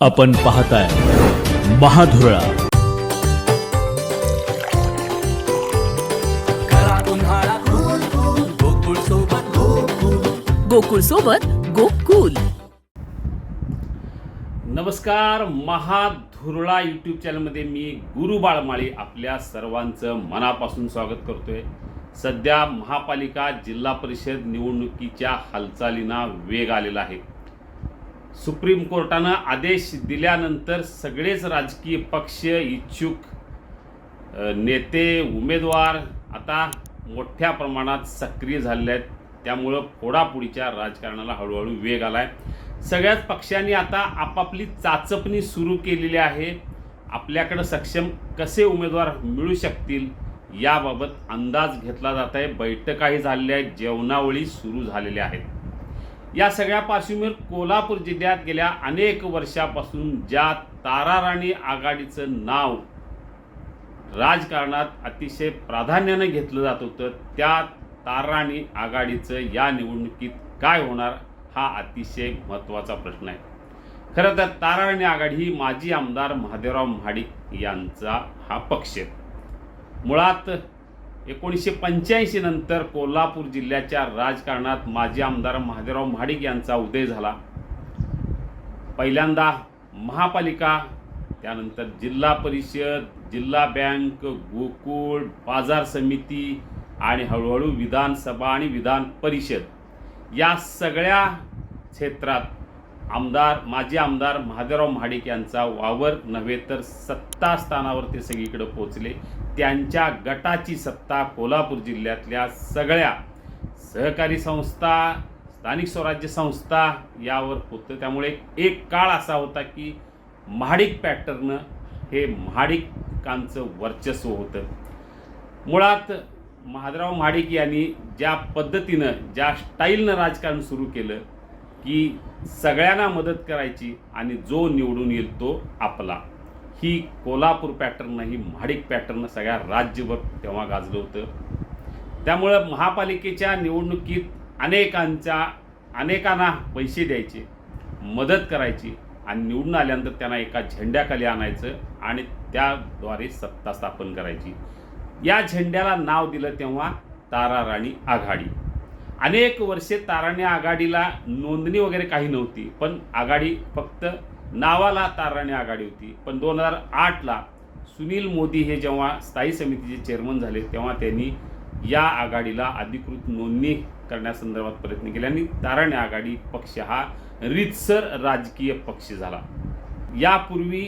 आपण पाहताय महाधुरळा. सोबत गोकुळ. सोबत गोकुल. नमस्कार महाधुरळा यूट्यूब चॅनलमध्ये मी गुरु बाळमाळी आपल्या सर्वांचं मनापासून स्वागत करतोय. सध्या महापालिका जिल्हा परिषद निवडणुकीच्या हालचालींना वेग आलेला आहे. सुप्रीम कोर्टानं आदेश दिल्यानंतर सगळेच राजकीय पक्ष इच्छुक नेते उमेदवार आता मोठ्या प्रमाणात सक्रिय झाले आहेत. त्यामुळं फोडाफोडीच्या राजकारणाला हळूहळू वेग आला आहे सगळ्याच पक्षांनी आता आपापली चाचपणी सुरू केलेली आहे. आपल्याकडं सक्षम कसे उमेदवार मिळू शकतील याबाबत अंदाज घेतला जात आहे. बैठकाही झालेल्या आहेत जेवणावळी सुरू झालेल्या आहेत. या सगळ्या पार्श्वभूमीवर कोल्हापूर जिल्ह्यात गेल्या अनेक वर्षापासून ज्या ताराराणी आघाडीचं नाव राजकारणात अतिशय प्राधान्यानं घेतलं जात होतं त्या ताराणी आघाडीचं या निवडणुकीत काय होणार हा अतिशय महत्त्वाचा प्रश्न आहे खरं तर ताराणी आघाडी ही माजी आमदार महादेवराव महाडिक यांचा हा पक्ष आहे. मुळात एकोणीसशे पंच्याऐंशी नंतर कोल्हापूर जिल्ह्याच्या राजकारणात माजी आमदार महादेवराव महाडिक यांचा उदय झाला. पहिल्यांदा महापालिका त्यानंतर जिल्हा परिषद जिल्हा बँक गोकुळ बाजार समिती आणि हळूहळू विधानसभा आणि विधान परिषद या सगळ्या क्षेत्रात आमदार माजी आमदार महादेवराव महाडिक यांचा वावर नव्हे तर सत्ता स्थानावर ते सगळीकडे पोचले त्यांच्या गटाची सत्ता कोल्हापूर जिल्ह्यातल्या सगळ्या सहकारी संस्था स्थानिक स्वराज्य संस्था यावर होतं. त्यामुळे एक काळ असा होता की महाडिक पॅटर्न हे महाडिकांचं वर्चस्व होतं. मुळात महादराव महाडिक यांनी ज्या पद्धतीनं ज्या स्टाईलनं राजकारण सुरू केलं की सगळ्यांना मदत करायची आणि जो निवडून येईल तो आपला. ही कोल्हापूर पॅटर्न ही महाडिक पॅटर्न सगळ्या राज्यभर तेव्हा गाजलं होतं. त्यामुळं महापालिकेच्या निवडणुकीत अनेकांच्या अनेकांना पैसे द्यायचे मदत करायची आणि निवडून आल्यानंतर त्यांना एका झेंड्याखाली आणायचं आणि त्याद्वारे सत्ता स्थापन करायची. या झेंड्याला नाव दिलं तेव्हा तारा राणी आघाडी. अनेक वर्षे ताराणी आघाडीला नोंदणी वगैरे काही नव्हती पण आघाडी फक्त नावाला ताराणी आघाडी होती. पण दोन हजार आठला सुनील मोदी हे जेव्हा स्थायी समितीचे चेअरमन झाले तेव्हा त्यांनी या आघाडीला अधिकृत नोंदणी करण्यासंदर्भात प्रयत्न केले आणि ताराणी आघाडी पक्ष हा रितसर राजकीय पक्ष झाला. यापूर्वी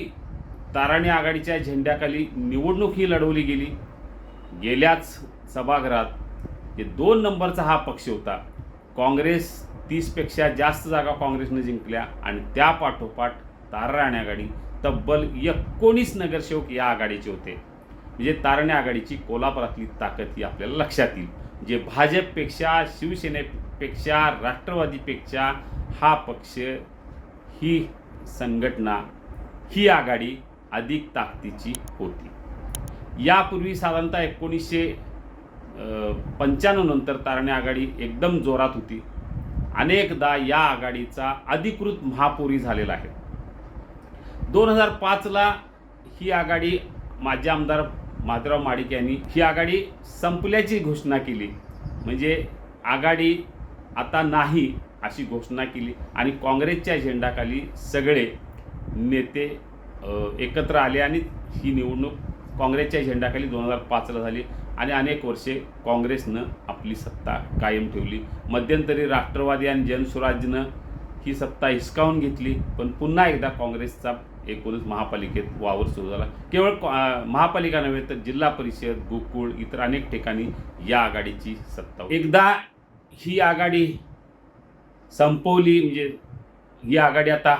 ताराणे आघाडीच्या झेंड्याखाली निवडणूक ही लढवली गेली. गेल्याच सभागृहात जे दोन नंबरचा हा पक्ष होता. काँग्रेस तीसपेक्षा जास्त जागा काँग्रेसनं जिंकल्या आणि त्या पाठोपाठ ताराणी आघाडी तब्बल एकोणीस नगरसेवक या आघाडीचे होते. म्हणजे तारण्या आघाडीची कोल्हापुरातली ताकद ही आपल्याला लक्षात येईल. जे भाजपपेक्षा शिवसेनेपेक्षा राष्ट्रवादीपेक्षा हा पक्ष ही संघटना ही आघाडी अधिक ताकदीची होती. यापूर्वी साधारणतः एकोणीसशे पंच्याण्णव नंतर तारणे आघाडी एकदम जोरात होती. अनेकदा या आघाडीचा अधिकृत महापौरी झालेला आहे. दोन हजार पाचला ही आघाडी माजी आमदार माधवराव माडिक यांनी ही आघाडी संपल्याची घोषणा केली. म्हणजे आघाडी आता नाही अशी घोषणा केली आणि काँग्रेसच्या झेंडाखाली सगळे नेते एकत्र आले आणि ही निवडणूक काँग्रेसच्या झेंडाखाली दोन हजार पाचला झाली. आणि अनेक वर्षे काँग्रेसनं आपली सत्ता कायम ठेवली. मध्यंतरी राष्ट्रवादी आणि जनस्वराज्यनं ही सत्ता हिसकावून घेतली पण पुन्हा एकदा काँग्रेसचा एकूणच महापालिकेत वावर सुरू झाला. केवळ कॉ- महापालिका नव्हे तर जिल्हा परिषद गोकुळ इतर अनेक ठिकाणी या आघाडीची सत्ता एकदा ही आघाडी संपवली म्हणजे ही आघाडी आता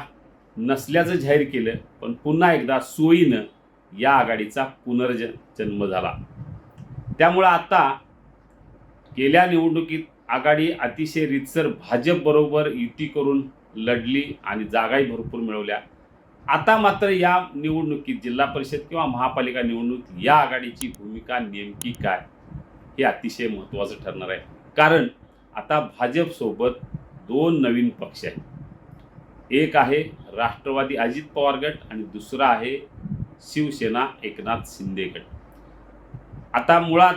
नसल्याचं जाहीर केलं पण पुन्हा एकदा सोयीनं या आघाडीचा पुनर्ज जन्म झाला. त्यामुळं आता गेल्या निवडणुकीत आघाडी अतिशय रितसर भाजपबरोबर युती करून लढली आणि जागाही भरपूर मिळवल्या. आता मात्र या निवडणुकीत जिल्हा परिषद किंवा महापालिका निवडणूक या आघाडीची भूमिका नेमकी काय हे अतिशय महत्त्वाचं ठरणार आहे. कारण आता भाजपसोबत दोन नवीन पक्ष आहेत. एक आहे राष्ट्रवादी अजित पवार गट आणि दुसरा आहे शिवसेना एकनाथ शिंदे गट. आता मुळात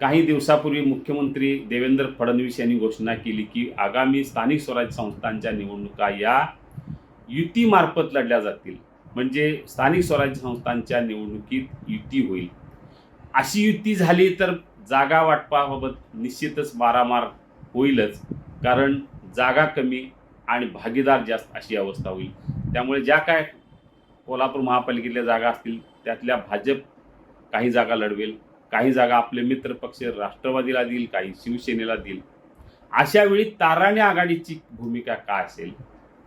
काही दिवसापूर्वी मुख्यमंत्री देवेंद्र फडणवीस यांनी घोषणा केली की आगामी स्थानिक स्वराज्य संस्थांच्या निवडणुका या युतीमार्फत लढल्या जातील. म्हणजे स्थानिक स्वराज्य संस्थांच्या निवडणुकीत युती होईल. अशी युती झाली तर जागा वाटपाबाबत निश्चितच मारामार होईलच. कारण जागा कमी आणि भागीदार जास्त अशी अवस्था होईल. त्यामुळे ज्या काय कोल्हापूर महापालिकेतल्या जागा असतील त्यातल्या भाजप काही जागा लढवेल काही जागा आपले मित्र पक्ष राष्ट्रवादीला देईल काही शिवसेनेला देईल. अशा वेळी ताराणे आघाडीची भूमिका काय असेल?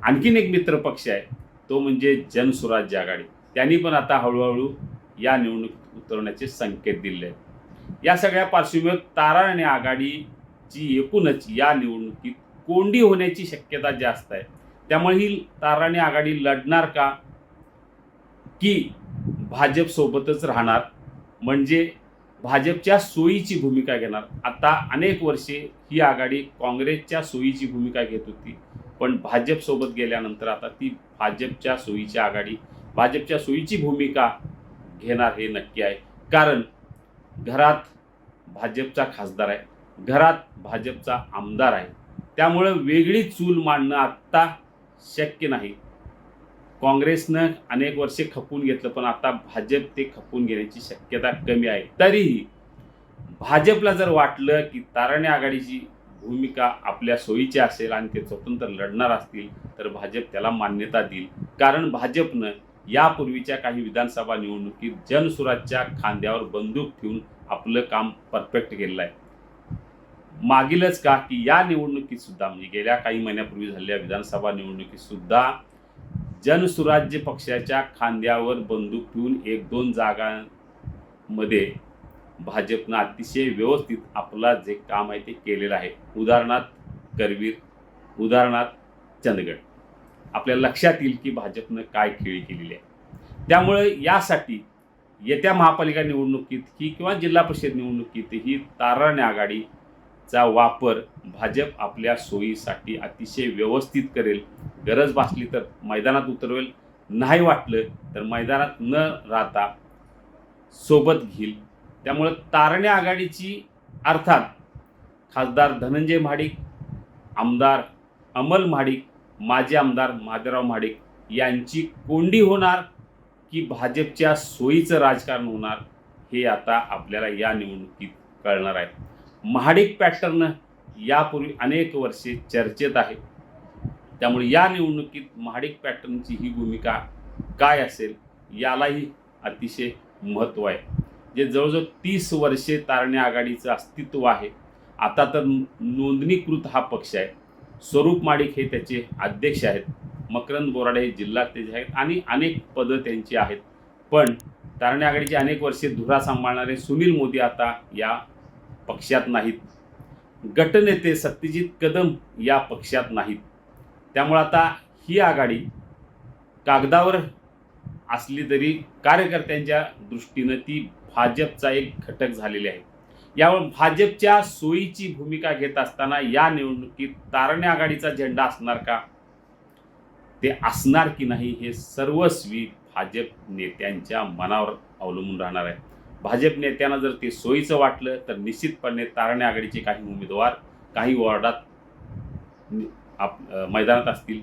आणखीन एक मित्र पक्ष आहे तो म्हणजे जनसुराज्य आघाडी. त्यांनी पण आता हळूहळू या निवडणुकीत उतरवण्याचे संकेत दिले आहेत. या सगळ्या पार्श्वभूमीवर ताराणे आघाडीची एकूणच या निवडणुकीत कोंडी होण्याची शक्यता जास्त आहे. त्यामुळे ही ताराणे आघाडी लढणार का? की भाजपसोबतच राहणार? म्हणजे भाजपच्या सोयीची भूमिका घेणार. आता अनेक वर्षे ही आघाडी काँग्रेसच्या सोयीची भूमिका घेत होती. पण भाजपसोबत गेल्यानंतर आता ती भाजपच्या सोयीची आघाडी भाजपच्या सोयीची भूमिका घेणार हे नक्की आहे. कारण घरात भाजपचा खासदार आहे घरात भाजपचा आमदार आहे. त्यामुळं वेगळी चूल मांडणं आत्ता शक्य नाही. काँग्रेसनं अनेक वर्षे खपून घेतलं पण आता भाजप ते खपून घेण्याची शक्यता कमी आहे. तरीही भाजपला जर वाटलं की तारणे आघाडीची भूमिका आपल्या सोयीची असेल आणि ते स्वतंत्र लढणार असतील तर भाजप त्याला मान्यता देईल. कारण भाजपनं यापूर्वीच्या काही विधानसभा निवडणुकीत जनसुराजच्या खांद्यावर बंदूक ठेवून आपलं काम परफेक्ट केलेलं आहे. मागीलच का की या निवडणुकीत सुद्धा म्हणजे गेल्या काही महिन्यापूर्वी झालेल्या विधानसभा निवडणुकीत सुद्धा जनसुराज्य पक्षाच्या खांद्यावर बंदूक ठेवून एक दोन जागांमध्ये भाजपनं अतिशय व्यवस्थित आपला जे काम आहे ते केलेलं आहे. उदाहरणार्थ करवीर उदाहरणार्थ चंदगड. आपल्या लक्षात येईल की भाजपनं काय खेळी केलेली आहे. त्यामुळे यासाठी येत्या महापालिका निवडणुकीत ही किंवा जिल्हा परिषद निवडणुकीत ही तारण आघाडीचा वापर भाजप आपल्या सोयीसाठी अतिशय व्यवस्थित करेल. गरज भासली तर मैदानात उतरवेल. नाही वाटलं तर मैदानात न राहता सोबत घेईल. त्यामुळं तारणे आघाडीची अर्थात खासदार धनंजय महाडिक आमदार अमल महाडिक माजी आमदार माधवराव महाडिक यांची कोंडी होणार की भाजपच्या सोयीचं राजकारण होणार हे आता आपल्याला या निवडणुकीत कळणार आहे. महाडिक पॅटर्न यापूर्वी अनेक वर्षे चर्चेत आहे. त्यामुळे या निवडणुकीत महाडिक पॅटर्नची ही भूमिका काय असेल यालाही अतिशय महत्त्व आहे. जे जवळजवळ तीस वर्षे तारणे आघाडीचं अस्तित्व आहे आता तर नोंदणीकृत हा पक्ष आहे. स्वरूप माडिक हे त्याचे अध्यक्ष आहेत. मकरंद बोराडे हे जिल्हाध्यक्ष आहेत आणि अनेक पदं त्यांची आहेत. पण तारणे आघाडीचे अनेक वर्षे धुरा सांभाळणारे सुनील मोदी आता या पक्षात नाहीत. गटनेते सत्यजित कदम या पक्षात नाहीत. त्यामुळं आता ही आघाडी कागदावर असली तरी कार्यकर्त्यांच्या दृष्टीनं ती भाजपचा एक घटक झालेली आहे. यावर भाजपच्या सोयीची भूमिका घेत असताना या निवडणुकीत तारणे आघाडीचा झेंडा असणार का? ते असणार की नाही हे सर्वस्वी भाजप नेत्यांच्या मनावर अवलंबून राहणार आहे. भाजप नेत्यांना जर ते सोयीचं वाटलं तर निश्चितपणे तारणे आघाडीचे काही उमेदवार काही वॉर्डात आप मैदानात असतील.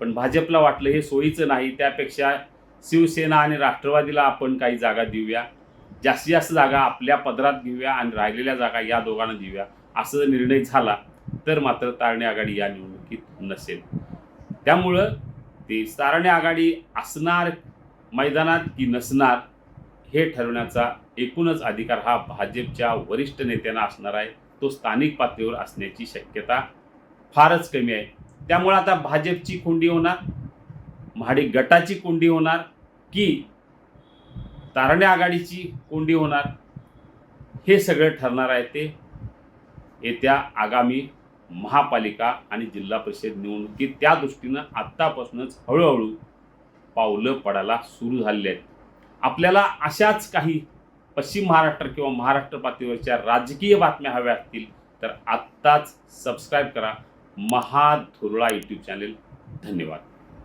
पण भाजपला वाटलं हे सोयीचं नाही त्यापेक्षा शिवसेना आणि राष्ट्रवादीला आपण काही जागा देऊया. जास्तीत जास्त जागा आपल्या पदरात घेऊया आणि राहिलेल्या जागा या दोघांना देऊया. असं जर निर्णय झाला तर मात्र तारणे आघाडी या निवडणुकीत नसेल. त्यामुळं ते तारणे आघाडी असणार मैदानात की नसणार हे ठरवण्याचा एकूणच अधिकार हा भाजपच्या वरिष्ठ नेत्यांना असणार आहे. तो स्थानिक पातळीवर असण्याची शक्यता फारच कमी आहे. त्यामुळे आता भाजपची कोंडी होणार महाडिक गटाची कोंडी होणार की तारणे आघाडीची कोंडी होणार हे सगळं ठरणार आहे ते येत्या आगामी महापालिका आणि जिल्हा परिषद निवडणुकीत त्या दृष्टीनं आत्तापासूनच हळूहळू पावलं पडायला सुरू झालेली आहेत. आपल्याला अशाच काही पश्चिम महाराष्ट्र किंवा महाराष्ट्र पातळीवरच्या राजकीय बातम्या हव्या असतील तर आत्ताच सबस्क्राईब करा. महाधुरळा यूट्यूब चॅनेल धन्यवाद.